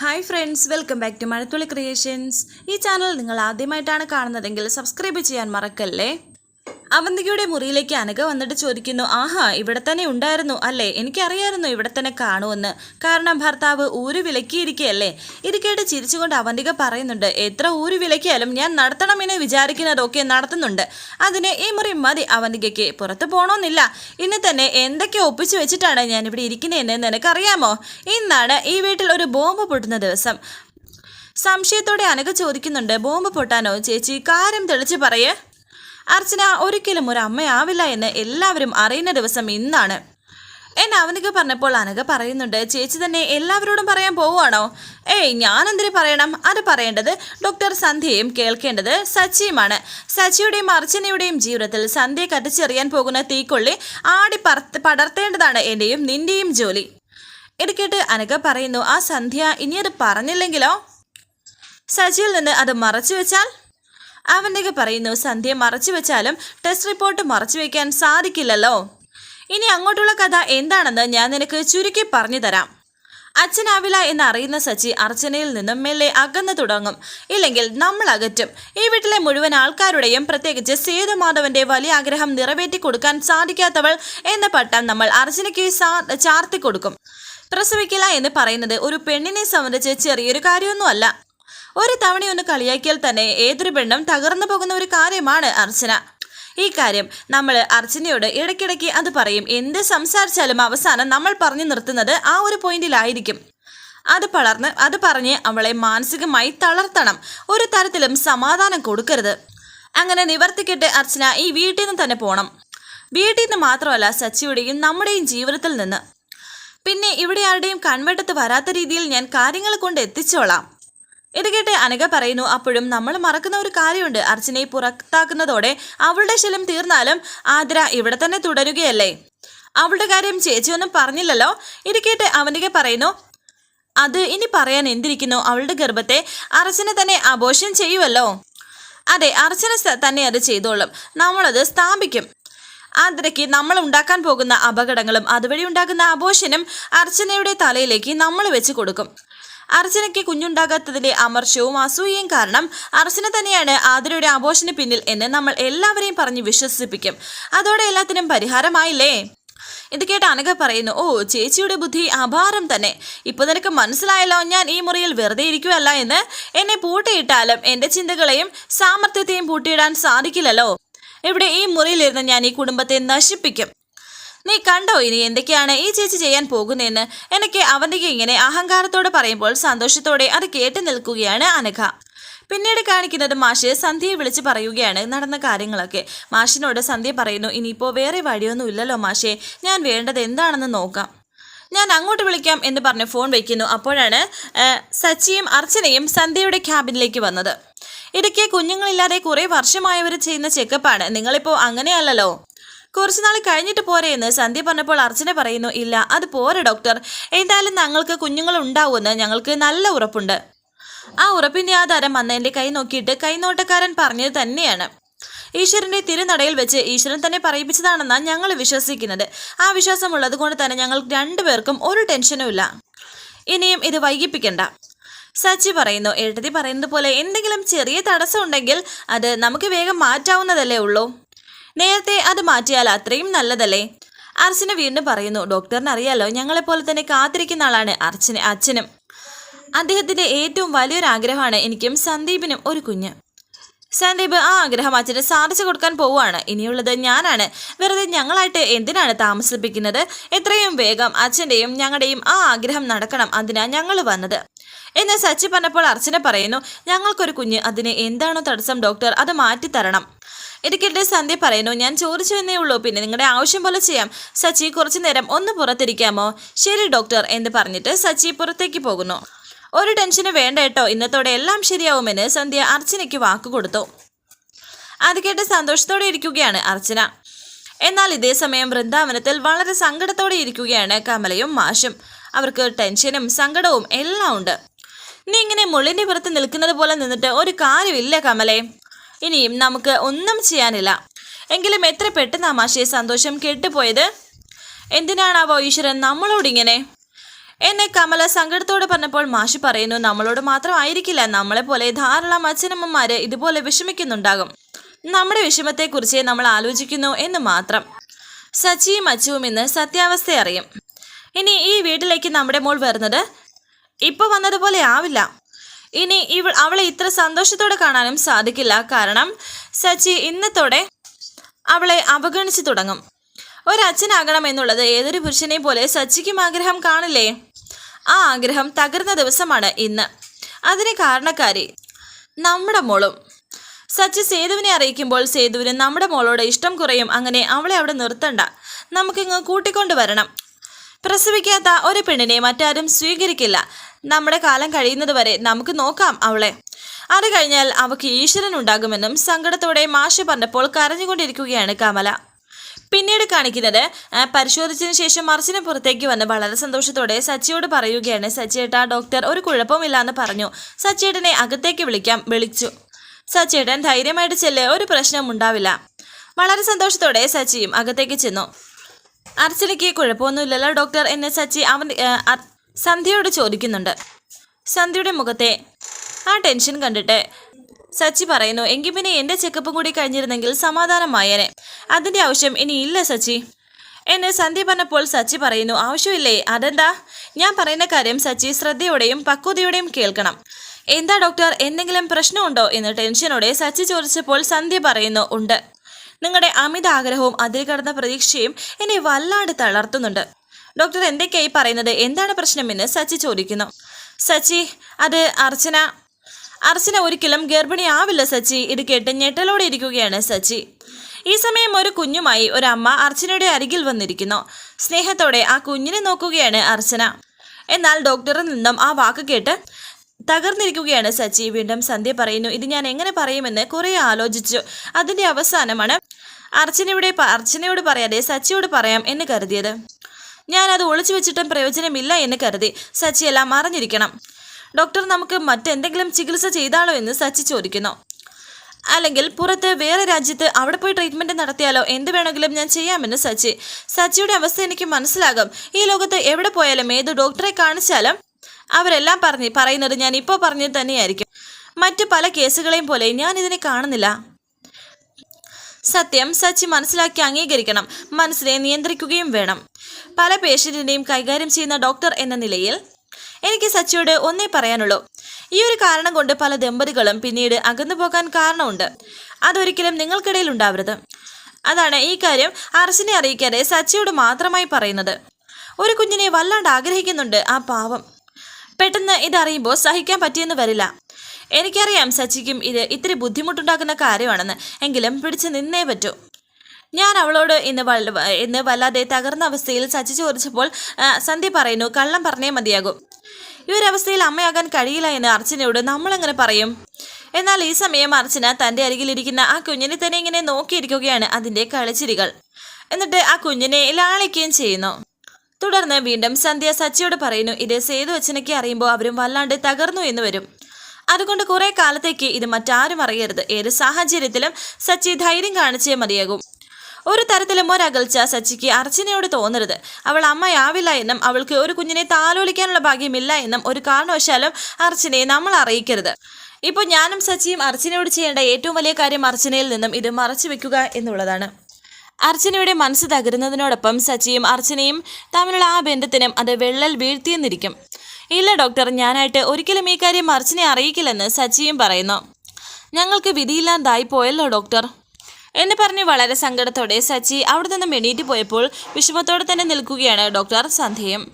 Hi friends welcome back to Mazhathulli creations ഈ channel നിങ്ങൾ ആദ്യമായിട്ടാണ് കാണുന്നതെങ്കിൽ സബ്സ്ക്രൈബ് ചെയ്യാൻ മറക്കല്ലേ? അവന്തികയുടെ മുറിയിലേക്ക് അനഘ വന്നിട്ട് ചോദിക്കുന്നു ആഹാ ഇവിടെ തന്നെ ഉണ്ടായിരുന്നു അല്ലേ? എനിക്കറിയായിരുന്നു ഇവിടെ തന്നെ കാണുമെന്ന്. കാരണം ഭർത്താവ് ഊര് വിലക്കിയിരിക്കുകയല്ലേ ഇത് കേട്ട് ചിരിച്ചുകൊണ്ട് അവന്തിക പറയുന്നുണ്ട് എത്ര ഊര് വിലക്കിയാലും ഞാൻ നടത്തണമെന്ന് വിചാരിക്കുന്നതൊക്കെ നടത്തുന്നുണ്ട്. അതിന് ഈ മുറി മതി അവന്തികയ്ക്ക്. പുറത്ത് പോകണമെന്നില്ല ഇന്ന് തന്നെ എന്തൊക്കെ ഒപ്പിച്ചു വെച്ചിട്ടാണ് ഞാൻ ഇവിടെ ഇരിക്കുന്നതെന്ന് നിനക്കറിയാമോ? ഇന്നാണ് ഈ വീട്ടിൽ ഒരു ബോംബ് പൊട്ടുന്ന ദിവസം. സംശയത്തോടെ അനഘ ചോദിക്കുന്നുണ്ട് ബോംബ് പൊട്ടാനോ ചേച്ചി? കാര്യം തെളിച്ച് പറയേ. അർച്ചന ഒരിക്കലും ഒരു അമ്മയാവില്ല എന്ന് എല്ലാവരും അറിയുന്ന ദിവസം ഇന്നാണ്. എന്നെ അവനക പറഞ്ഞപ്പോൾ അനക പറയുന്നുണ്ട് ചേച്ചി തന്നെ എല്ലാവരോടും പറയാൻ പോവുകയാണോ? ഏയ് ഞാൻ എന്തിനു പറയണം? അത് പറയേണ്ടത് ഡോക്ടർ സന്ധ്യയും കേൾക്കേണ്ടത് സച്ചിയുമാണ്. സച്ചിയുടെയും അർച്ചനയുടെയും ജീവിതത്തിൽ സന്ധ്യ കത്തിച്ചെറിയാൻ പോകുന്ന തീക്കൊള്ളി ആടി പടർത്തേണ്ടതാണ് എന്റെയും നിന്റെയും ജോലി. ഇത് അനഘ പറയുന്നു ആ സന്ധ്യ ഇനി അത് പറഞ്ഞില്ലെങ്കിലോ? സച്ചിയിൽ നിന്ന് അത് മറച്ചു വെച്ചാൽ? അവന്റെ പറയുന്നു സന്ധ്യ മറച്ചു വെച്ചാലും ടെസ്റ്റ് റിപ്പോർട്ട് മറച്ചു വെക്കാൻ സാധിക്കില്ലല്ലോ. ഇനി അങ്ങോട്ടുള്ള കഥ എന്താണെന്ന് ഞാൻ നിനക്ക് ചുരുക്കി പറഞ്ഞു തരാം. അച്ഛനാവില്ല എന്നറിയുന്ന സച്ചി അർച്ചനയിൽ നിന്നും മെല്ലെ അകന്നു തുടങ്ങും. ഇല്ലെങ്കിൽ നമ്മൾ അകറ്റും. ഈ വീട്ടിലെ മുഴുവൻ ആൾക്കാരുടെയും പ്രത്യേകിച്ച് സേതുമാധവന്റെ വലിയ ആഗ്രഹം നിറവേറ്റി കൊടുക്കാൻ സാധിക്കാത്തവൾ എന്ന പട്ടം നമ്മൾ അർച്ചനയ്ക്ക് ചാർത്തി കൊടുക്കും. പ്രസവിക്കില്ല എന്ന് പറയുന്നത് ഒരു പെണ്ണിനെ സംബന്ധിച്ച് ചെറിയൊരു കാര്യമൊന്നുമല്ല. ഒരു തവണയൊന്ന് കളിയാക്കിയാൽ തന്നെ ഏതൊരു പെണ്ണും തകർന്നു പോകുന്ന ഒരു കാര്യമാണ് അർച്ചന. ഈ കാര്യം നമ്മൾ അർച്ചനയോട് ഇടയ്ക്കിടയ്ക്ക് അത് പറയും. എന്ത് സംസാരിച്ചാലും അവസാനം നമ്മൾ പറഞ്ഞു നിർത്തുന്നത് ആ ഒരു പോയിന്റിലായിരിക്കും. അത് പളർന്ന് അത് പറഞ്ഞ് അവളെ മാനസികമായി തളർത്തണം. ഒരു തരത്തിലും സമാധാനം കൊടുക്കരുത്. അങ്ങനെ നിവർത്തിക്കിട്ട് അർച്ചന ഈ വീട്ടിൽ നിന്ന് തന്നെ പോകണം വീട്ടിൽ നിന്ന് മാത്രമല്ല സച്ചിയുടെയും നമ്മുടെയും ജീവിതത്തിൽ നിന്ന്. പിന്നെ ഇവിടെ ആരുടെയും കൺവെട്ടത്ത് വരാത്ത രീതിയിൽ ഞാൻ കാര്യങ്ങൾ കൊണ്ട് എത്തിച്ചോളാം. ഇത് കേട്ട് അനഘ പറയുന്നു അപ്പോഴും നമ്മൾ മറക്കുന്ന ഒരു കാര്യമുണ്ട്. അർച്ചനയെ പുറത്താക്കുന്നതോടെ അവളുടെ ശല്യം തീർന്നാലും ആതിര ഇവിടെ തന്നെ തുടരുകയല്ലേ? അവളുടെ കാര്യം ചേച്ചിയൊന്നും പറഞ്ഞില്ലല്ലോ? ഇത് കേട്ട് അവനിക പറയുന്നു അത് ഇനി പറയാൻ എന്തിരിക്കുന്നു? അവളുടെ ഗർഭത്തെ അർച്ചന തന്നെ ആഘോഷം ചെയ്യുമല്ലോ അതെ അർച്ചന തന്നെ അത് ചെയ്തോളും. നമ്മളത് സ്ഥാപിക്കും. ആതിരയ്ക്ക് നമ്മൾ ഉണ്ടാക്കാൻ പോകുന്ന അപകടങ്ങളും അതുവഴി ഉണ്ടാകുന്ന ആഘോഷനും അർച്ചനയുടെ തലയിലേക്ക് നമ്മൾ വെച്ച് കൊടുക്കും. അർച്ചനയ്ക്ക് കുഞ്ഞുണ്ടാകാത്തതിലെ അമർഷവും അസൂയയും കാരണം അർച്ചന തന്നെയാണ് ആതിരയുടെ ആഘോഷന് പിന്നിൽ എന്ന് നമ്മൾ എല്ലാവരെയും പറഞ്ഞ് വിശ്വസിപ്പിക്കും. അതോടെ എല്ലാത്തിനും പരിഹാരമായില്ലേ? ഇത് കേട്ട് അനഘ പറയുന്നു ഓ ചേച്ചിയുടെ ബുദ്ധി അപാരം തന്നെ. ഇപ്പൊ നിനക്ക് മനസ്സിലായല്ലോ ഞാൻ ഈ മുറിയിൽ വെറുതെ ഇരിക്കുവല്ല എന്ന്. എന്നെ പൂട്ടിയിട്ടാലും എന്റെ ചിന്തകളെയും സാമർത്ഥ്യത്തെയും പൂട്ടിയിടാൻ സാധിക്കില്ലല്ലോ. ഇവിടെ ഈ മുറിയിലിരുന്ന് ഞാൻ ഈ കുടുംബത്തെ നശിപ്പിക്കും. നീ കണ്ടോ ഇനി എന്തൊക്കെയാണ് ഈ ചേച്ചി ചെയ്യാൻ പോകുന്നതെന്ന്? എനിക്ക് അവന്റെ ഇങ്ങനെ അഹങ്കാരത്തോടെ പറയുമ്പോൾ സന്തോഷത്തോടെ അത് കേട്ടു നിൽക്കുകയാണ് അനഘ. പിന്നീട് കാണിക്കുന്നത് മാഷ് സന്ധ്യയെ വിളിച്ച് പറയുകയാണ് നടന്ന കാര്യങ്ങളൊക്കെ. മാഷിനോട് സന്ധ്യ പറയുന്നു ഇനിയിപ്പോൾ വേറെ വഴിയൊന്നും ഇല്ലല്ലോ മാഷേ ഞാൻ വേണ്ടത് എന്താണെന്ന് നോക്കാം. ഞാൻ അങ്ങോട്ട് വിളിക്കാം എന്ന് പറഞ്ഞ് ഫോൺ വയ്ക്കുന്നു അപ്പോഴാണ് സച്ചിയും അർച്ചനയും സന്ധ്യയുടെ ക്യാബിനിലേക്ക് വന്നത്. ഇടയ്ക്ക് കുഞ്ഞുങ്ങളില്ലാതെ കുറേ വർഷമായവർ ചെയ്യുന്ന ചെക്കപ്പാണ്. നിങ്ങളിപ്പോൾ അങ്ങനെയല്ലല്ലോ. കുറച്ചു നാൾ കഴിഞ്ഞിട്ട് പോരെ എന്ന് സന്ധ്യ പറഞ്ഞപ്പോൾ അർച്ചന പറയുന്നു ഇല്ല അത് പോരെ ഡോക്ടർ. എന്തായാലും ഞങ്ങൾക്ക് കുഞ്ഞുങ്ങൾ ഉണ്ടാവുമെന്ന് ഞങ്ങൾക്ക് നല്ല ഉറപ്പുണ്ട്. ആ ഉറപ്പിന്റെ ആധാരം അന്ന് എന്റെ കൈ നോക്കിയിട്ട് കൈനോട്ടക്കാരൻ പറഞ്ഞത് തന്നെയാണ്. ഈശ്വരന്റെ തിരുനടയിൽ വെച്ച് ഈശ്വരൻ തന്നെ പറയിപ്പിച്ചതാണെന്നാണ് ഞങ്ങൾ വിശ്വസിക്കുന്നത്. ആ വിശ്വാസം ഉള്ളത് കൊണ്ട് തന്നെ ഞങ്ങൾ രണ്ടുപേർക്കും ഒരു ടെൻഷനുമില്ല ഇനിയും ഇത് വൈകിപ്പിക്കണ്ട. സച്ചി പറയുന്നു എഴുതി പറയുന്നത് പോലെ എന്തെങ്കിലും ചെറിയ തടസ്സം ഉണ്ടെങ്കിൽ അത് നമുക്ക് വേഗം മാറ്റാവുന്നതല്ലേ ഉള്ളൂ. നേരത്തെ അത് മാറ്റിയാൽ അത്രയും നല്ലതല്ലേ? അർച്ചന വീണ്ടും പറയുന്നു ഡോക്ടറിന് അറിയാലോ ഞങ്ങളെപ്പോലെ തന്നെ കാത്തിരിക്കുന്ന ആളാണ് അർച്ചന അച്ഛനും. അദ്ദേഹത്തിന്റെ ഏറ്റവും വലിയൊരു ആഗ്രഹമാണ് എനിക്കും സന്ദീപിനും ഒരു കുഞ്ഞ്. സന്ദീപ് ആ ആഗ്രഹം അച്ഛന് സാധിച്ചു കൊടുക്കാൻ പോവുകയാണ്. ഇനിയുള്ളത് ഞാനാണ്. വെറുതെ ഞങ്ങളായിട്ട് എന്തിനാണ് താമസിപ്പിക്കുന്നത്? എത്രയും വേഗം അച്ഛന്റെയും ഞങ്ങളുടെയും ആ ആഗ്രഹം നടക്കണം. അതിനാ ഞങ്ങൾ വന്നത്. എന്ന് സച്ചി പറഞ്ഞപ്പോൾ അർച്ചന പറയുന്നു ഞങ്ങൾക്കൊരു കുഞ്ഞ്. അതിന് എന്താണോ തടസ്സം ഡോക്ടർ അത് മാറ്റിത്തരണം. ഇടയ്ക്കിടെ സന്ധ്യ പറയുന്നു ഞാൻ ചോദിച്ചു എന്നേ ഉള്ളൂ. പിന്നെ നിങ്ങളുടെ ആവശ്യം പോലെ ചെയ്യാം. സച്ചി കുറച്ചു നേരം ഒന്ന് പുറത്തിരിക്കാമോ? ശരി ഡോക്ടർ എന്ന് പറഞ്ഞിട്ട് സച്ചി പുറത്തേക്ക് പോകുന്നു. ഒരു ടെൻഷന് വേണ്ട കേട്ടോ. ഇന്നത്തോടെ എല്ലാം ശരിയാവുമെന്ന് സന്ധ്യ അർച്ചനയ്ക്ക് വാക്ക് കൊടുത്തു. അത് കേട്ട് സന്തോഷത്തോടെ ഇരിക്കുകയാണ് അർച്ചന. എന്നാൽ ഇതേ സമയം വൃന്ദാവനത്തിൽ വളരെ സങ്കടത്തോടെ ഇരിക്കുകയാണ് കമലയും മാഷും. അവർക്ക് ടെൻഷനും സങ്കടവും എല്ലാം ഉണ്ട്. നീ ഇങ്ങനെ മുള്ളിന്റെ പുറത്ത് നിൽക്കുന്നത് പോലെ നിന്നിട്ട് ഒരു കാര്യമില്ല കമലേ. ഇനിയും നമുക്ക് ഒന്നും ചെയ്യാനില്ല. എങ്കിലും എത്ര പെട്ടെന്ന് മാഷയെ സന്തോഷം കെട്ടുപോയത്? എന്തിനാണാവോ ഈശ്വരൻ നമ്മളോടിങ്ങനെ? എന്നെ കമല സങ്കടത്തോടെ പറഞ്ഞപ്പോൾ മാഷി പറയുന്നു നമ്മളോട് മാത്രമായിരിക്കില്ല നമ്മളെ പോലെ ധാരാളം അച്ഛനമ്മമാര് ഇതുപോലെ വിഷമിക്കുന്നുണ്ടാകും. നമ്മുടെ വിഷമത്തെക്കുറിച്ച് നമ്മൾ ആലോചിക്കുന്നു എന്ന് മാത്രം. സച്ചിയും അച്ചുവും ഇന്ന് സത്യാവസ്ഥ അറിയും. ഇനി ഈ വീട്ടിലേക്ക് നമ്മുടെ മോൾ വരുന്നത്? ഇപ്പൊ വന്നതുപോലെ ആവില്ല. ഇനി ഇവൾ അവളെ ഇത്ര സന്തോഷത്തോടെ കാണാനും സാധിക്കില്ല. കാരണം സച്ചി ഇന്നത്തോടെ അവളെ അവഗണിച്ചു തുടങ്ങും. ഒരച്ഛനാകണം എന്നുള്ളത് ഏതൊരു പുരുഷനെ പോലെ സച്ചിക്കും ആഗ്രഹം കാണില്ലേ? ആ ആഗ്രഹം തകർന്ന ദിവസമാണ് ഇന്ന്. അതിന് കാരണക്കാരി നമ്മുടെ മോളും. സച്ചി സേതുവിനെ അറിയിക്കുമ്പോൾ സേതുവിന് നമ്മുടെ മോളോട് ഇഷ്ടം കുറയും. അങ്ങനെ അവളെ അവിടെ നിർത്തണ്ട. നമുക്കിങ്ങ് കൂട്ടിക്കൊണ്ടു വരണം പ്രസവിക്കാത്ത ഒരു പെണ്ണിനെ മറ്റാരും സ്വീകരിക്കില്ല. നമ്മുടെ കാലം കഴിയുന്നത് വരെ നമുക്ക് നോക്കാം അവളെ. അത് കഴിഞ്ഞാൽ അവക്ക് ഈശ്വരൻ ഉണ്ടാകുമെന്നും സങ്കടത്തോടെ മാഷ് പറഞ്ഞപ്പോൾ കരഞ്ഞുകൊണ്ടിരിക്കുകയാണ് കമല. പിന്നീട് കാണിക്കുന്നത് പരിശോധിച്ചതിന് ശേഷം മറിച്ചിന് പുറത്തേക്ക് വന്ന് വളരെ സന്തോഷത്തോടെ സച്ചിയോട് പറയുകയാണ്. സച്ചിയേട്ട ഡോക്ടർ ഒരു കുഴപ്പമില്ലാന്ന് പറഞ്ഞു. സച്ചിയേട്ടനെ അകത്തേക്ക് വിളിക്കാം വിളിച്ചു. സച്ചിയേട്ടൻ ധൈര്യമായിട്ട് ചെല്ല് ഒരു പ്രശ്നം ഉണ്ടാവില്ല വളരെ സന്തോഷത്തോടെ സച്ചിയും അകത്തേക്ക് ചെന്നു. അർച്ചനയ്ക്ക് കുഴപ്പമൊന്നുമില്ലല്ലോ ഡോക്ടർ എന്ന് സച്ചി അവൻ സന്ധ്യയോട് ചോദിക്കുന്നുണ്ട്. സന്ധ്യയുടെ മുഖത്തെ ആ ടെൻഷൻ കണ്ടിട്ട് സച്ചി പറയുന്നു എങ്കിൽ പിന്നെ എന്റെ ചെക്കപ്പും കൂടി കഴിഞ്ഞിരുന്നെങ്കിൽ സമാധാനമായേനെ അതിന്റെ ആവശ്യം ഇനി ഇല്ല സച്ചി. എന്നെ സന്ധ്യ പറഞ്ഞപ്പോൾ സച്ചി പറയുന്നു ആവശ്യമില്ലേ? അതെന്താ? ഞാൻ പറയുന്ന കാര്യം സച്ചി ശ്രദ്ധയോടെയും പക്വതയോടെയും കേൾക്കണം. എന്താ ഡോക്ടർ? എന്തെങ്കിലും പ്രശ്നമുണ്ടോ? എന്ന് ടെൻഷനോടെ സച്ചി ചോദിച്ചപ്പോൾ സന്ധ്യ പറയുന്നു ഉണ്ട്. നിങ്ങളുടെ അമിത ആഗ്രഹവും അതിൽ കടന്ന പ്രതീക്ഷയും എന്നെ വല്ലാണ്ട് തളർത്തുന്നുണ്ട്. ഡോക്ടർ എന്തൊക്കെയായി പറയുന്നത്? എന്താണ് പ്രശ്നമെന്ന് സച്ചി ചോദിക്കുന്നു. സച്ചി അത് അർച്ചന. അർച്ചന ഒരിക്കലും ഗർഭിണിയാവില്ല സച്ചി. ഇത് കേട്ട് ഞെട്ടലോടെ ഇരിക്കുകയാണ് സച്ചി. ഈ സമയം ഒരു കുഞ്ഞുമായി ഒരമ്മ അർച്ചനയുടെ അരികിൽ വന്നിരിക്കുന്നു. സ്നേഹത്തോടെ ആ കുഞ്ഞിനെ നോക്കുകയാണ് അർച്ചന. എന്നാൽ ഡോക്ടറിൽ നിന്നും ആ വാക്ക് കേട്ട് തകർന്നിരിക്കുകയാണ് സച്ചി. വീണ്ടും സന്ധ്യ പറയുന്നു ഇത് ഞാൻ എങ്ങനെ പറയുമെന്ന് കുറെ ആലോചിച്ചു. അതിന്റെ അവസാനമാണ് അർച്ചനയുടെ അർച്ചനയോട് പറയാതെ സച്ചിയോട് പറയാം എന്ന് കരുതിയത്. ഞാൻ അത് ഒളിച്ചു വെച്ചിട്ടും പ്രയോജനമില്ല എന്ന് കരുതി. സച്ചി എല്ലാം അറിഞ്ഞിരിക്കണം. ഡോക്ടർ നമുക്ക് മറ്റെന്തെങ്കിലും ചികിത്സ ചെയ്താലോ എന്ന് സച്ചി ചോദിക്കുന്നു. അല്ലെങ്കിൽ പുറത്ത് വേറെ രാജ്യത്ത് അവിടെ പോയി ട്രീറ്റ്മെന്റ് നടത്തിയാലോ? എന്ത് വേണമെങ്കിലും ഞാൻ ചെയ്യാമെന്ന് സച്ചി. സച്ചിയുടെ അവസ്ഥ എനിക്ക് മനസ്സിലാകും. ഈ ലോകത്ത് എവിടെ പോയാലും ഏത് ഡോക്ടറെ കാണിച്ചാലും അവരെല്ലാം പറഞ്ഞ് പറയുന്നത് ഞാൻ ഇപ്പോൾ പറഞ്ഞത് തന്നെയായിരിക്കും. മറ്റു പല കേസുകളെയും പോലെ ഞാൻ ഇതിനെ കാണുന്നില്ല. സത്യം സച്ചി മനസ്സിലാക്കി അംഗീകരിക്കണം. മനസ്സിനെ നിയന്ത്രിക്കുകയും വേണം. പല പേഷ്യന്റിനെയും കൈകാര്യം ചെയ്യുന്ന ഡോക്ടർ എന്ന നിലയിൽ എനിക്ക് സച്ചിയോട് ഒന്നേ പറയാനുള്ളൂ. ഈ ഒരു കാരണം കൊണ്ട് പല ദമ്പതികളും പിന്നീട് അകന്നു പോകാൻ കാരണമുണ്ട്. അതൊരിക്കലും നിങ്ങൾക്കിടയിൽ ഉണ്ടാവരുത്. അതാണ് ഈ കാര്യം അർച്ചനെ അറിയിക്കാതെ സച്ചിയോട് മാത്രമായി പറയുന്നത്. ഒരു കുഞ്ഞിനെ വല്ലാണ്ട് ആഗ്രഹിക്കുന്നുണ്ട് ആ പാവം. പെട്ടെന്ന് ഇതറിയുമ്പോൾ സഹിക്കാൻ പറ്റിയെന്ന് വരില്ല. എനിക്കറിയാം സച്ചിക്കും ഇത് ഇത്തിരി ബുദ്ധിമുട്ടുണ്ടാക്കുന്ന കാര്യമാണെന്ന്. എങ്കിലും പിടിച്ചു നിന്നേ പറ്റൂ. ഞാൻ അവളോട് ഇന്ന് ഇന്ന് വല്ലാതെ തകർന്ന അവസ്ഥയിൽ സച്ചി ചോദിച്ചപ്പോൾ സന്ധ്യ പറയുന്നു കള്ളം പറഞ്ഞേ മതിയാകും. ഈ ഒരു അവസ്ഥയിൽ അമ്മയാകാൻ കഴിയില്ല എന്ന് അർച്ചനയോട് നമ്മളെങ്ങനെ പറയും? എന്നാൽ ഈ സമയം അർച്ചന തന്റെ അരികിലിരിക്കുന്ന ആ കുഞ്ഞിനെ തന്നെ ഇങ്ങനെ നോക്കിയിരിക്കുകയാണ് അതിന്റെ കളിച്ചിരികൾ. എന്നിട്ട് ആ കുഞ്ഞിനെ ലാളിക്കുകയും ചെയ്യുന്നു. തുടർന്ന് വീണ്ടും സന്ധ്യ സച്ചിയോട് പറയുന്നു ഇത് സേതു അച്ഛനൊക്കെ അറിയുമ്പോൾ അവരും വല്ലാണ്ട് തകർന്നു എന്ന് വരും. അതുകൊണ്ട് കുറെ കാലത്തേക്ക് ഇത് മറ്റാരും അറിയരുത്. ഏത് സാഹചര്യത്തിലും സച്ചി ധൈര്യം കാണിച്ചേ മതിയാകും. ഒരു തരത്തിലും ഒരകൽച്ച സച്ചിക്ക് അർച്ചനയോട് തോന്നരുത്. അവൾ അമ്മയാവില്ല എന്നും അവൾക്ക് ഒരു കുഞ്ഞിനെ താലോലിക്കാനുള്ള ഭാഗ്യമില്ല എന്നും ഒരു കാരണവശാലും അർച്ചനയെ നമ്മൾ അറിയിക്കരുത്. ഇപ്പോൾ ഞാനും സച്ചിയും അർച്ചനയോട് ചെയ്യേണ്ട ഏറ്റവും വലിയ കാര്യം അർച്ചനയിൽ നിന്നും ഇത് മറച്ചു വെക്കുക എന്നുള്ളതാണ്. അർച്ചനയുടെ മനസ്സ് തകരുന്നതിനോടൊപ്പം സച്ചിയും അർച്ചനയും തമ്മിലുള്ള ആ ബന്ധത്തിനും അത് വെള്ളൽ വീഴ്ത്തിയെന്നിരിക്കും. ഇല്ല ഡോക്ടർ ഞാനായിട്ട് ഒരിക്കലും ഈ കാര്യം അർച്ചനെ അറിയിക്കില്ലെന്ന് സച്ചിയും പറയുന്നു. ഞങ്ങൾക്ക് വിധിയില്ലാതായി പോയല്ലോ ഡോക്ടർ. എന്ന് പറഞ്ഞ് വളരെ സങ്കടത്തോടെ സച്ചി അവിടെ നിന്ന് എണീറ്റ് പോയപ്പോൾ വിഷമത്തോടെ തന്നെ നിൽക്കുകയാണ് ഡോക്ടർ സന്ധ്യയും.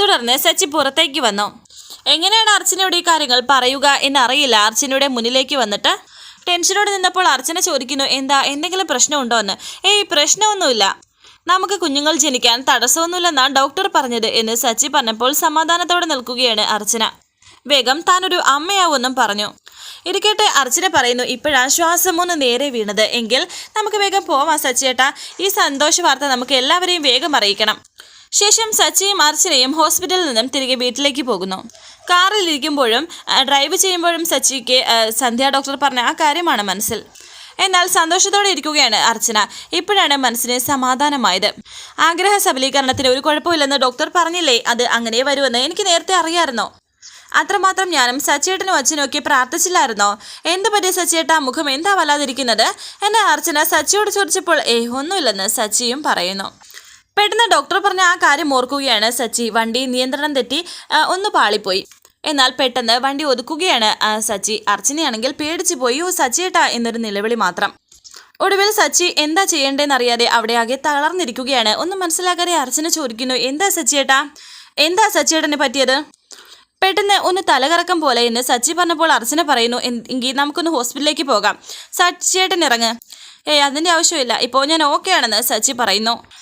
തുടർന്ന് സച്ചി പുറത്തേക്ക് വന്നു. എങ്ങനെയാണ് അർച്ചനയുടെ ഈ കാര്യങ്ങൾ പറയുക എന്നറിയില്ല. അർച്ചനയുടെ മുന്നിലേക്ക് വന്നിട്ട് ടെൻഷനോടെ നിന്നപ്പോൾ അർച്ചന ചോദിക്കുന്നു എന്താ എന്തെങ്കിലും പ്രശ്നമുണ്ടോ എന്ന് ഏയ് പ്രശ്നമൊന്നുമില്ല. നമുക്ക് കുഞ്ഞുങ്ങൾ ജനിക്കാൻ തടസ്സമൊന്നുമില്ലെന്നാണ് ഡോക്ടർ പറഞ്ഞത് എന്ന് സച്ചി പറഞ്ഞപ്പോൾ സമാധാനത്തോടെ നിൽക്കുകയാണ് അർച്ചന. വേഗം താനൊരു അമ്മയാവുമെന്നും പറഞ്ഞു. ഇരിക്കട്ടെ കേട്ട് അർച്ചന പറയുന്നു ഇപ്പോഴാ ശ്വാസം ഒന്ന് നേരെ വീണത്. എങ്കിൽ നമുക്ക് വേഗം പോവാം സച്ചിയേട്ടാ. ഈ സന്തോഷ വാർത്ത നമുക്ക് എല്ലാവരെയും വേഗം അറിയിക്കണം. ശേഷം സച്ചിയും അർച്ചനയും ഹോസ്പിറ്റലിൽ നിന്നും തിരികെ വീട്ടിലേക്ക് പോകുന്നു. കാറിൽ ഇരിക്കുമ്പോഴും ഡ്രൈവ് ചെയ്യുമ്പോഴും സച്ചിക്ക് സന്ധ്യ ഡോക്ടർ പറഞ്ഞ ആ കാര്യമാണ് മനസ്സിൽ. എന്നാൽ സന്തോഷത്തോടെ ഇരിക്കുകയാണ് അർച്ചന. ഇപ്പോഴാണ് മനസ്സിന് സമാധാനമായത്. ആഗ്രഹ സബലീകരണത്തിന് ഒരു കുഴപ്പമില്ലെന്ന് ഡോക്ടർ പറഞ്ഞില്ലേ? അത് അങ്ങനെ വരുമെന്ന് എനിക്ക് നേരത്തെ അറിയാമായിരുന്നോ. അത്രമാത്രം ഞാനും സച്ചേട്ടനും അച്ഛനും ഒക്കെ പ്രാർത്ഥിച്ചില്ലായിരുന്നോ? എന്ത് പറ്റിയ സച്ചിയേട്ടാ? മുഖം എന്താ വല്ലാതിരിക്കുന്നത്? എന്നെ അർച്ചന സച്ചിയോട് ചോദിച്ചപ്പോൾ ഏ ഒന്നുമില്ലെന്ന് സച്ചിയും പറയുന്നു. പെട്ടെന്ന് ഡോക്ടർ പറഞ്ഞ ആ കാര്യം ഓർക്കുകയാണ് സച്ചി. വണ്ടി നിയന്ത്രണം തെറ്റി ഒന്ന് പാളിപ്പോയി. എന്നാൽ പെട്ടെന്ന് വണ്ടി ഒതുക്കുകയാണ് സച്ചി. അർച്ചനയാണെങ്കിൽ പേടിച്ചു പോയി. ഓ സച്ചിയേട്ടാ എന്നൊരു നിലവിളി മാത്രം. ഒടുവിൽ സച്ചി എന്താ ചെയ്യേണ്ടതെന്നറിയാതെ അവിടെ ആകെ തളർന്നിരിക്കുകയാണ്. ഒന്നും മനസ്സിലാക്കാതെ അർച്ചന ചോദിക്കുന്നു എന്താ സച്ചിയേട്ടാ? എന്താ സച്ചിയേട്ടനെ പറ്റിയത്? പെട്ടെന്ന് ഒന്ന് തലകറക്കം പോലെ എന്ന് സച്ചി പറഞ്ഞപ്പോൾ അർച്ചന പറയുന്നു "എൻ- എങ്കിൽ നമുക്കൊന്ന് ഹോസ്പിറ്റലിലേക്ക് പോകാം. സച്ചിയേട്ടൻ ഇറങ്ങ്. ഏയ് അതിന്റെ ആവശ്യമില്ല. ഇപ്പോൾ ഞാൻ ഓക്കെ ആണെന്ന് സച്ചി പറയുന്നു.